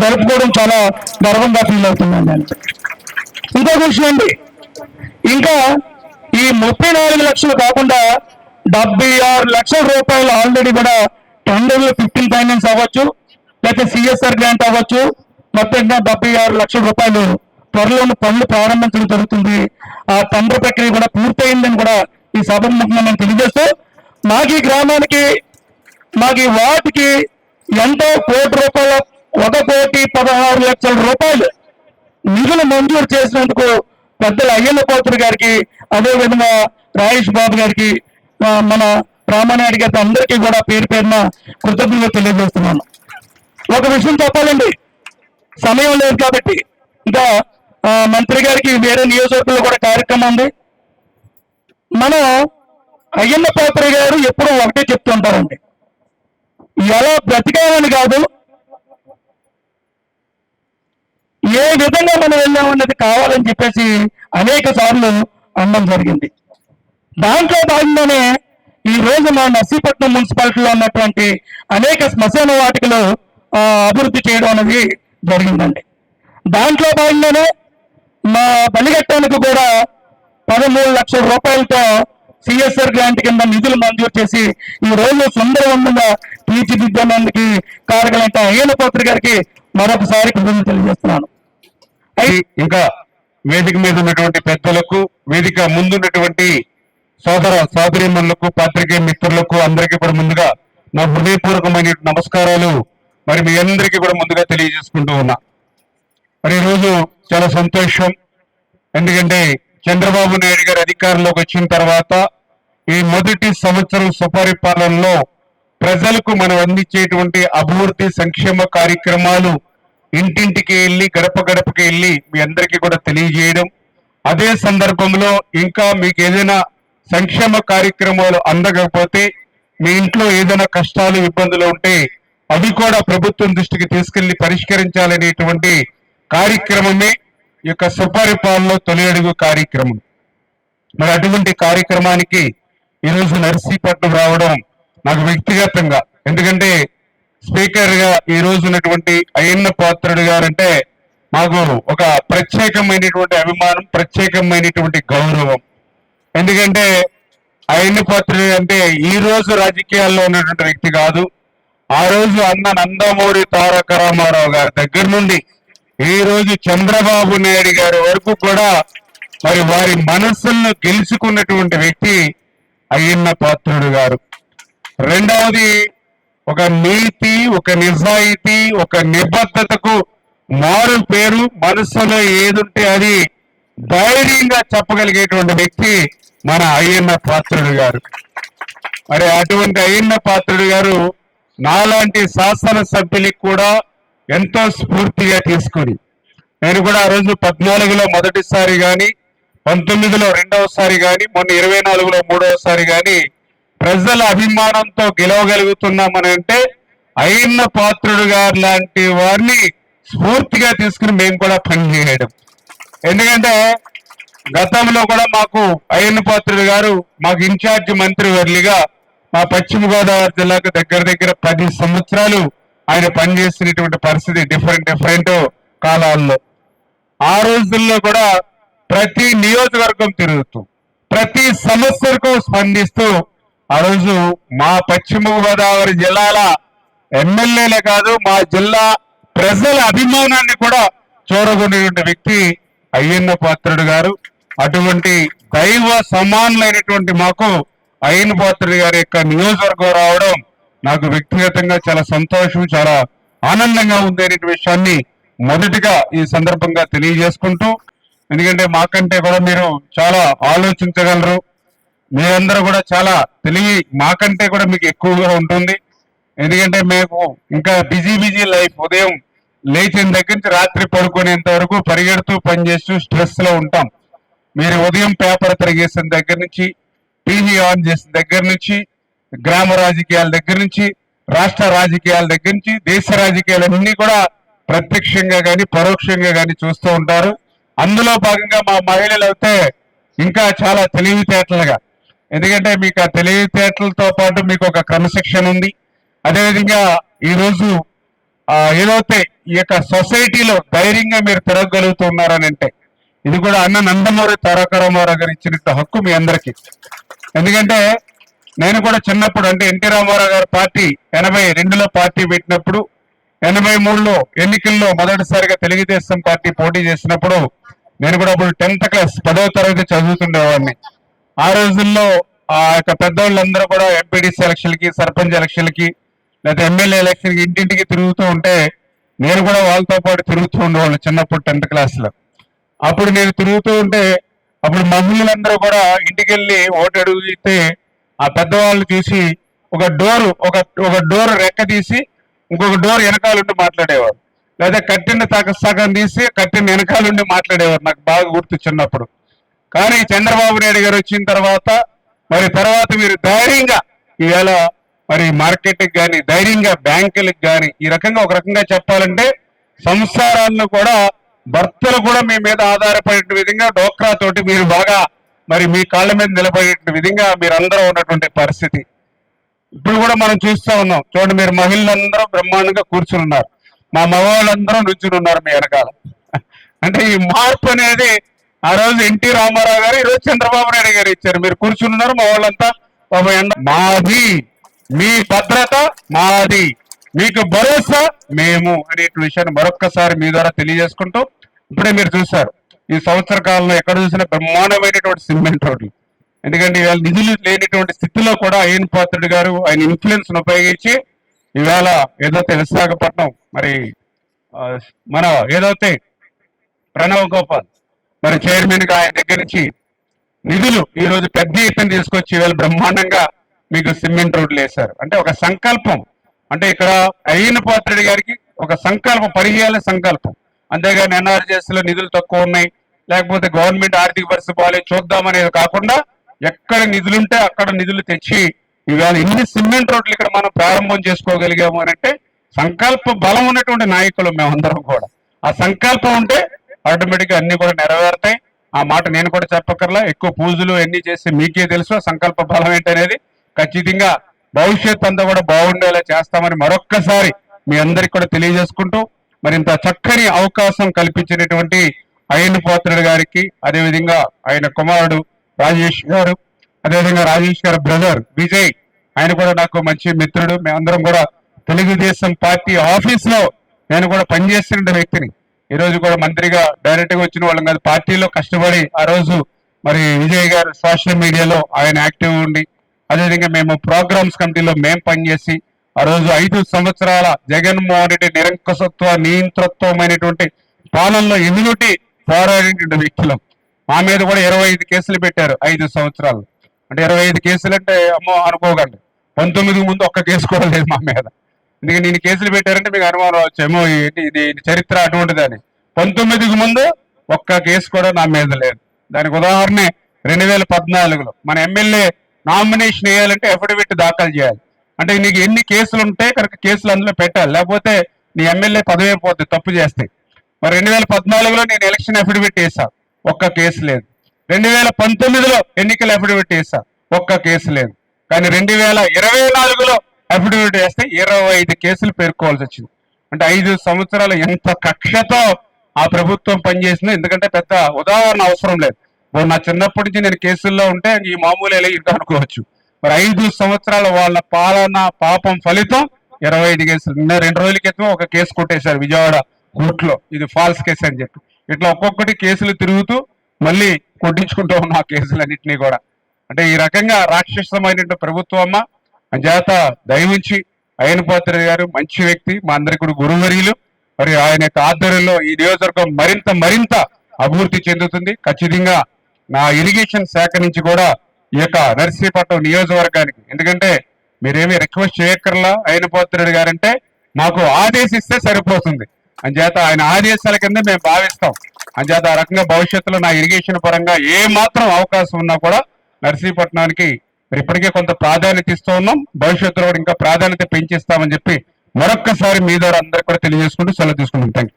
జరుపుకోవడం చాలా గర్వంగా ఫీల్ అవుతున్నాను నేను ఇంకొక విషయం అండి. ఇంకా ఈ ముప్పై నాలుగు లక్షలు కాకుండా డెబ్బై ఆరు లక్షల రూపాయలు ఆల్రెడీ కూడా టెండర్లు ఫిఫ్టీన్ ఫైనాన్స్ అవ్వచ్చు లేకపోతే సిఎస్ఆర్ గ్రాంట్ అవ్వచ్చు. మొత్తంగా డెబ్బై ఆరు లక్షల రూపాయలు త్వరలోని పనులు ప్రారంభించడం జరుగుతుంది. ఆ టెండర్ ప్రక్రియ కూడా పూర్తయిందని కూడా ఈ సభముఖంగా నేను తెలియజేస్తూ మాకు ఈ గ్రామానికి మాకు వాటికి వార్డుకి ఎంతో కోటి రూపాయల ఒక కోటి పదహారు లక్షల రూపాయలు నిధులు మంజూరు చేసినందుకు పెద్దల అయ్యన్న పోతుడు గారికి అదే విధంగా రాయేష్ బాబు గారికి మన రామానాయుడు గారి అందరికీ కూడా పేరు పేరున కృతజ్ఞతలు తెలియజేస్తున్నాను. ఒక విషయం చెప్పాలండి. సమయం లేదు కాబట్టి. ఇంకా మంత్రి గారికి వేరే నియోజకవర్గంలో కూడా కార్యక్రమం ఉంది. మనం అయ్యన్న పాత్ర గారు ఎప్పుడూ ఒకటే చెప్తుంటారండి. ఎలా బ్రతికాలని కాదు ఏ విధంగా మనం వెళ్ళామన్నది కావాలని చెప్పేసి అనేక సార్లు అనడం జరిగింది. దాంట్లో భాగంగానే ఈ రోజు మా నర్సీపట్నం మున్సిపాలిటీలో ఉన్నటువంటి అనేక శ్మశాన వాటికలు అభివృద్ధి చేయడం అనేది జరిగిందండి. దాంట్లో భాగంగానే మా బలిగట్టానికి కూడా పదమూడు లక్షల రూపాయలతో సిఎస్ఆర్ గ్రాంట్ కింద నిధులు మంజూరు చేసి ఈ రోజు సుందరవంతంగా తీర్చిదిద్దడానికి కారకులైన అయ్యన పోత్రి గారికి మరొకసారి కృతజ్ఞతలు తెలియజేస్తున్నాను. ఇంకా వేదిక మీద ఉన్నటువంటి పెద్దలకు వేదిక ముందున్నటువంటి సోదర సోదరిమణులకు పాత్రికేయ మిత్రులకు అందరికీ కూడా ముందుగా నా హృదయపూర్వకమైన నమస్కారాలు. మరి మీ అందరికీ కూడా ముందుగా తెలియజేసుకుంటూ ఉన్నా. మరి ఈరోజు చాలా సంతోషం. ఎందుకంటే చంద్రబాబు నాయుడు గారు అధికారంలోకి వచ్చిన తర్వాత ఈ మొదటి సంవత్సరం సుపరిపాలనలో ప్రజలకు మనం అందించేటువంటి అభివృద్ధి సంక్షేమ కార్యక్రమాలు ఇంటింటికి వెళ్ళి గడప గడపకి వెళ్ళి మీ అందరికీ కూడా తెలియజేయడం. అదే సందర్భంలో ఇంకా మీకు ఏదైనా సంక్షేమ కార్యక్రమాలు అందకపోతే మీ ఇంట్లో ఏదైనా కష్టాలు ఇబ్బందులు ఉంటే అవి కూడా ప్రభుత్వం దృష్టికి తీసుకెళ్ళి పరిష్కరించాలనేటువంటి కార్యక్రమమే ఈ యొక్క సుపరిపాలనలో తొలి అడుగు కార్యక్రమం. మరి అటువంటి కార్యక్రమానికి ఈరోజు నర్సీపట్నం రావడం నాకు వ్యక్తిగతంగా ఎందుకంటే స్పీకర్గా ఈ రోజు ఉన్నటువంటి అయ్యన్న పాత్రుడు గారంటే మాకు ఒక ప్రత్యేకమైనటువంటి అభిమానం ప్రత్యేకమైనటువంటి గౌరవం. ఎందుకంటే అయ్యన్న పాత్రుడు అంటే ఈ రోజు రాజకీయాల్లో ఉన్నటువంటి వ్యక్తి కాదు. ఆ రోజు అన్న నందమూరి తారక రామారావు గారి దగ్గర నుండి ఈ రోజు చంద్రబాబు నాయుడు గారి వరకు కూడా మరి వారి మనస్సులను గెలుచుకున్నటువంటి వ్యక్తి అయ్యన్న పాత్రుడు గారు. రెండవది ఒక నీతి ఒక నిజాయితీ ఒక నిబద్ధతకు మారు పేరు మనసులో ఏదుంటే అది ధైర్యంగా చెప్పగలిగేటువంటి వ్యక్తి మన అయ్యన్న పాత్రుడు గారు. మరి అటువంటి అయ్యన్న పాత్రుడు గారు నాలాంటి శాసనసభ్యులకి కూడా ఎంతో స్ఫూర్తిగా తీసుకొని నేను కూడా ఆ రోజు పద్నాలుగులో మొదటిసారి కానీ పంతొమ్మిదిలో రెండవసారి కానీ మొన్న ఇరవై నాలుగులో మూడవసారి కానీ ప్రజల అభిమానంతో గెలవగలుగుతున్నామని అంటే పాత్రుడు గారు లాంటి వారిని స్ఫూర్తిగా తీసుకుని మేము కూడా పనిచేయడం. ఎందుకంటే గతంలో కూడా మాకు అయ్యన్న పాత్రుడు గారు మాకు ఇన్ఛార్జ్ మంత్రి వర్లిగా మా పశ్చిమ గోదావరి జిల్లాకు దగ్గర దగ్గర పది సంవత్సరాలు ఆయన పనిచేసినటువంటి పరిస్థితి డిఫరెంట్ డిఫరెంట్ కాలాల్లో. ఆ రోజుల్లో కూడా ప్రతి నియోజకవర్గం తిరుగుతూ ప్రతి సమస్యకు స్పందిస్తూ ఆ రోజు మా పశ్చిమ గోదావరి జిల్లాల ఎమ్మెల్యేలే కాదు మా జిల్లా ప్రజల అభిమానాన్ని కూడా చూడగొనేటువంటి వ్యక్తి అయ్యన్న పాత్రుడు గారు. అటువంటి దైవ సమానులైనటువంటి మాకు అయ్యన్న పాత్రుడు గారి యొక్క నియోజకవర్గం రావడం నాకు వ్యక్తిగతంగా చాలా సంతోషం చాలా ఆనందంగా ఉంది అనే విషయాన్ని మొదటిగా ఈ సందర్భంగా తెలియజేసుకుంటూ ఎందుకంటే మాకంటే కూడా మీరు చాలా ఆలోచించగలరు. మీరందరూ కూడా చాలా తెలివి మాకంటే కూడా మీకు ఎక్కువగా ఉంటుంది. ఎందుకంటే మేము ఇంకా బిజీ బిజీ లైఫ్ ఉదయం లేచిన దగ్గర నుంచి రాత్రి పడుకునేంత వరకు పరిగెడుతూ పనిచేస్తూ స్ట్రెస్లో ఉంటాం. మీరు ఉదయం పేపర్ తిరిగేసిన దగ్గర నుంచి టీవీ ఆన్ చేసిన దగ్గర నుంచి గ్రామ రాజకీయాల దగ్గర నుంచి రాష్ట్ర రాజకీయాల దగ్గర నుంచి దేశ రాజకీయాలన్నీ కూడా ప్రత్యక్షంగా కానీ పరోక్షంగా కానీ చూస్తూ ఉంటారు. అందులో భాగంగా మా మహిళలు అయితే ఇంకా చాలా తెలివితేటలుగా ఎందుకంటే మీకు ఆ తెలివితేటలతో పాటు మీకు ఒక క్రమశిక్షణ ఉంది. అదేవిధంగా ఈ రోజు ఆ, ఏదైతే ఈ యొక్క సొసైటీలో ధైర్యంగా మీరు తిరగగలుగుతున్నారని అంటే ఇది కూడా అన్న నందమూరి తారకరామారావు గారు ఇచ్చినట్టు హక్కు మీ అందరికీ. ఎందుకంటే నేను కూడా చిన్నప్పుడు అంటే ఎన్టీ రామారావు గారు పార్టీ ఎనభై రెండులో పార్టీ పెట్టినప్పుడు ఎనభై మూడులో ఎన్నికల్లో మొదటిసారిగా తెలుగుదేశం పార్టీ పోటీ చేసినప్పుడు నేను కూడా అప్పుడు టెన్త్ క్లాస్ పదవ తరగతి చదువుతుండేవాడిని. ఆ రోజుల్లో ఆ యొక్క పెద్దవాళ్ళందరూ కూడా ఎంపీడీసీ ఎలక్షన్లకి సర్పంచ్ ఎలక్షన్లకి లేదా ఎమ్మెల్యే ఎలక్షన్కి ఇంటింటికి తిరుగుతూ ఉంటే నేను కూడా వాళ్ళతో పాటు తిరుగుతూ ఉండేవాళ్ళు చిన్నప్పుడు టెన్త్ క్లాస్లో. అప్పుడు నేను తిరుగుతూ ఉంటే అప్పుడు మహిళలందరూ కూడా ఇంటికి వెళ్ళి ఓటు అడిగితే ఆ పెద్దవాళ్ళు చూసి ఒక డోర్ ఒక ఒక డోర్ రెక్క తీసి ఇంకొక డోర్ వెనకాలండి మాట్లాడేవారు. లేదా కట్టిన సగ సగం తీసి కట్టిన వెనకాలండి మాట్లాడేవారు. నాకు బాగా గుర్తు చిన్నప్పుడు. కానీ చంద్రబాబు నాయుడు గారు వచ్చిన తర్వాత మరి తర్వాత మీరు ధైర్యంగా ఈవేళ మరి మార్కెట్కి కానీ ధైర్యంగా బ్యాంకులకు కానీ ఈ రకంగా ఒక రకంగా చెప్పాలంటే సంసారాలను కూడా భర్తలు కూడా మీ మీద ఆధారపడే విధంగా డోక్రా తోటి మీరు బాగా మరి మీ కాళ్ళ మీద నిలబడే విధంగా మీరు అందరూ ఉన్నటువంటి పరిస్థితి. ఇప్పుడు కూడా మనం చూస్తూ ఉన్నాం. చూడండి మీరు మహిళలందరూ బ్రహ్మాండంగా కూర్చుని ఉన్నారు. మా మగవాళ్ళందరూ నుంచుని ఉన్నారు మీ వెనకాల. అంటే ఈ మార్పు అనేది ఆ రోజు ఎన్టీ రామారావు గారు ఈరోజు చంద్రబాబు నాయుడు గారు ఇచ్చారు. మీరు కూర్చున్నారు మా వాళ్ళంతా పాపం ఎండ మాది మీ భద్రత మాది మీకు భరోసా మేము అనే విషయాన్ని మరొక్కసారి మీ ద్వారా తెలియజేసుకుంటూ ఇప్పుడే మీరు చూశారు. ఈ సంవత్సర కాలంలో ఎక్కడ చూసినా బ్రహ్మాండమైనటువంటి సిమెంట్ రోడ్లు. ఎందుకంటే ఇవాళ నిధులు లేనిటువంటి స్థితిలో కూడా అయ్యన్ పాత్రుడు గారు ఆయన ఇన్ఫ్లుయెన్స్ ఉపయోగించి ఇవాళ ఏదైతే విశాఖపట్నం మరి మన ఏదైతే ప్రణవ్ గోపాల్ మరి చైర్మన్గా ఆయన దగ్గర నుంచి నిధులు ఈ రోజు పెద్ద ఎత్తున తీసుకొచ్చి వీళ్ళు బ్రహ్మాండంగా మీకు సిమెంట్ రోడ్లు వేశారు. అంటే ఒక సంకల్పం. అంటే ఇక్కడ అయ్యన పాత్రుడి గారికి ఒక సంకల్పం పదిహేళ్ళ సంకల్పం. అంతేగాని ఎన్ఆర్జీఎస్లో నిధులు తక్కువ ఉన్నాయి. లేకపోతే గవర్నమెంట్ ఆర్థిక పరిస్థితి బాగాలేదు చూద్దామనేది కాకుండా ఎక్కడ నిధులుంటే అక్కడ నిధులు తెచ్చి ఇవాళ ఇన్ని సిమెంట్ రోడ్లు ఇక్కడ మనం ప్రారంభం చేసుకోగలిగాము అని అంటే సంకల్ప బలం ఉన్నటువంటి నాయకులు మేమందరం కూడా. ఆ సంకల్పం ఉంటే ఆటోమేటిక్గా అన్ని కూడా నెరవేరుతాయి. ఆ మాట నేను కూడా చెప్పకర్లా ఎక్కువ పూజలు ఎన్ని చేసి మీకే తెలుసు సంకల్ప బలం ఏంటనేది ఖచ్చితంగా భవిష్యత్ అంతా కూడా బాగుండేలా చేస్తామని మరొక్కసారి మీ అందరికి కూడా తెలియజేసుకుంటూ మరి ఇంత చక్కని అవకాశం కల్పించినటువంటి అయ్యన్న పోత్రుడు గారికి అదేవిధంగా ఆయన కుమారుడు రాజేష్ గారు అదేవిధంగా రాజేష్ గారు బ్రదర్ విజయ్ ఆయన కూడా నాకు మంచి మిత్రుడు. మేమందరం కూడా తెలుగుదేశం పార్టీ ఆఫీస్లో నేను కూడా పనిచేస్తున్న వ్యక్తిని. ఈ రోజు కూడా మంత్రిగా డైరెక్ట్గా వచ్చిన వాళ్ళం కాదు పార్టీలో కష్టపడి ఆ రోజు మరి విజయ్ గారు సోషల్ మీడియాలో ఆయన యాక్టివ్ ఉండి అదేవిధంగా మేము ప్రోగ్రామ్స్ కమిటీలో మేము పనిచేసి ఆ రోజు ఐదు సంవత్సరాల జగన్మోహన్ రెడ్డి నిరంకుశత్వ నియంత్రత్వమైనటువంటి పాలనలో ఎన్నిటి పోరాడినటువంటి వ్యక్తులం. మా మీద కూడా ఇరవై ఐదు కేసులు పెట్టారు ఐదు సంవత్సరాలు. అంటే ఇరవై ఐదు కేసులు అంటే అమ్మో అనుకోకండి. పంతొమ్మిది ముందు ఒక్క కేసు కూడా లేదు మా మీద. ఎందుకంటే నేను కేసులు పెట్టారంటే మీకు అనుమానం రావచ్చు ఏమో ఇది చరిత్ర అటువంటిదని. పంతొమ్మిదికి ముందు ఒక్క కేసు కూడా నా మీద లేదు. దానికి ఉదాహరణ రెండు వేల పద్నాలుగులో మన ఎమ్మెల్యే నామినేషన్ వేయాలంటే అఫిడవిట్ దాఖలు చేయాలి. అంటే నీకు ఎన్ని కేసులు ఉంటే కనుక కేసులు అందులో పెట్టాలి. లేకపోతే నీ ఎమ్మెల్యే పదవి పోతుంది తప్పు చేస్తే. మరి రెండు వేల పద్నాలుగులో నేను ఎలక్షన్ అఫిడవిట్ వేసా ఒక్క కేసు లేదు. రెండు వేల పంతొమ్మిదిలో ఎన్నికల అఫిడవిట్ వేసా ఒక్క కేసు లేదు. కానీ రెండు వేల ఇరవై నాలుగులో అఫిడవిట్ వేస్తే ఇరవై ఐదు కేసులు పేర్కోవాల్సి వచ్చింది. అంటే ఐదు సంవత్సరాలు ఎంత కక్షతో ఆ ప్రభుత్వం పనిచేసిందో ఎందుకంటే పెద్ద ఉదాహరణ అవసరం లేదు. ఓ నా చిన్నప్పటి నుంచి నేను కేసుల్లో ఉంటే ఈ మామూలు ఎలా ఇంకా అనుకోవచ్చు. మరి ఐదు సంవత్సరాల వాళ్ళ పాలన పాపం ఫలితం ఇరవై ఐదు కేసులు. నిన్న రెండు రోజుల క్రితం ఒక కేసు కొట్టేశారు విజయవాడ కోర్టులో. ఇది ఫాల్స్ కేసు అని చెప్పి. ఇట్లా ఒక్కొక్కటి కేసులు తిరుగుతూ మళ్ళీ కొట్టించుకుంటూ ఉన్న ఆ కేసులన్నింటినీ కూడా. అంటే ఈ రకంగా రాక్షసమైనటువంటి ప్రభుత్వమ్మ అంచేత దయవించి అయ్యన పాత్ర గారు మంచి వ్యక్తి మా అందరికి కూడా గురువర్యులు. మరి ఆయన యొక్క ఆధ్వర్యంలో ఈ నియోజకవర్గం మరింత మరింత అభివృద్ధి చెందుతుంది. ఖచ్చితంగా నా ఇరిగేషన్ శాఖ నుంచి కూడా ఈ యొక్క నర్సీపట్నం నియోజకవర్గానికి. ఎందుకంటే మీరేమి రిక్వెస్ట్ చేయక్కర్లా అయిన పోతున్నాడు గారంటే మాకు ఆదేశిస్తే సరిపోతుంది. అంచేత ఆయన ఆదేశాల కింద మేము భావిస్తాం. అంచేత ఆ రకంగా భవిష్యత్తులో నా ఇరిగేషన్ పరంగా ఏ మాత్రం అవకాశం ఉన్నా కూడా నర్సీపట్నానికి మరి ఇప్పటికే కొంత ప్రాధాన్యత ఇస్తూ ఉన్నాం. భవిష్యత్తులో కూడా ఇంకా ప్రాధాన్యత పెంచిస్తామని చెప్పి మరొక్కసారి మీ ద్వారా అందరికి కూడా తెలియజేసుకుంటూ సెలవు తీసుకుంటాం థ్యాంక్